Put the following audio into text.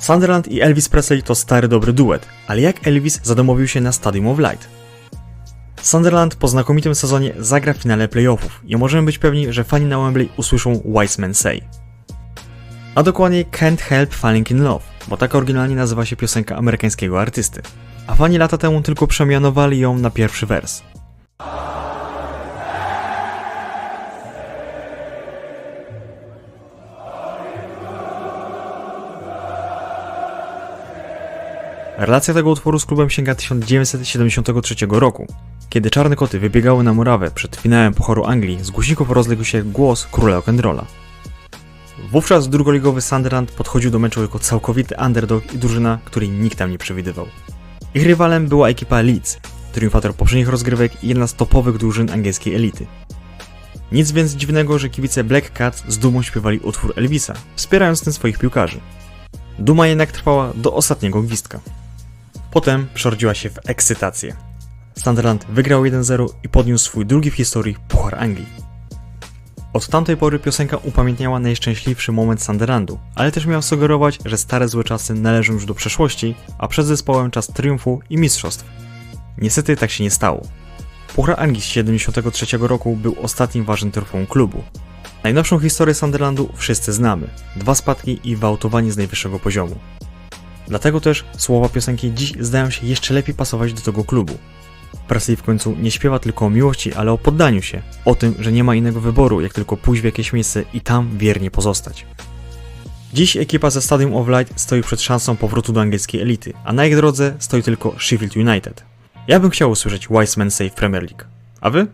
Sunderland i Elvis Presley to stary dobry duet, ale jak Elvis zadomowił się na Stadium of Light? Sunderland po znakomitym sezonie zagra w finale playoffów i możemy być pewni, że fani na Wembley usłyszą Wise Men Say. A dokładnie Can't Help Falling in Love, bo tak oryginalnie nazywa się piosenka amerykańskiego artysty. A fani lata temu tylko przemianowali ją na pierwszy wers. Relacja tego utworu z klubem sięga 1973 roku, kiedy czarne koty wybiegały na murawę przed finałem Pucharu Anglii, z głośników rozległ się głos króla rock'n'rolla. Wówczas drugoligowy Sunderland podchodził do meczu jako całkowity underdog i drużyna, której nikt tam nie przewidywał. Ich rywalem była ekipa Leeds, triumfator poprzednich rozgrywek i jedna z topowych drużyn angielskiej elity. Nic więc dziwnego, że kibice Black Cat z dumą śpiewali utwór Elvisa, wspierając tym swoich piłkarzy. Duma jednak trwała do ostatniego gwizdka. Potem przerodziła się w ekscytację. Sunderland wygrał 1-0 i podniósł swój drugi w historii Puchar Anglii. Od tamtej pory piosenka upamiętniała najszczęśliwszy moment Sunderlandu, ale też miała sugerować, że stare złe czasy należą już do przeszłości, a przed zespołem czas triumfu i mistrzostw. Niestety tak się nie stało. Puchar Anglii z 73 roku był ostatnim ważnym trofeum klubu. Najnowszą historię Sunderlandu wszyscy znamy. Dwa spadki i wyautowanie z najwyższego poziomu. Dlatego też słowa piosenki dziś zdają się jeszcze lepiej pasować do tego klubu. Presley w końcu nie śpiewa tylko o miłości, ale o poddaniu się, o tym, że nie ma innego wyboru, jak tylko pójść w jakieś miejsce i tam wiernie pozostać. Dziś ekipa ze Stadium of Light stoi przed szansą powrotu do angielskiej elity, a na ich drodze stoi tylko Sheffield United. Ja bym chciał usłyszeć Wise Men Say w Premier League. A wy?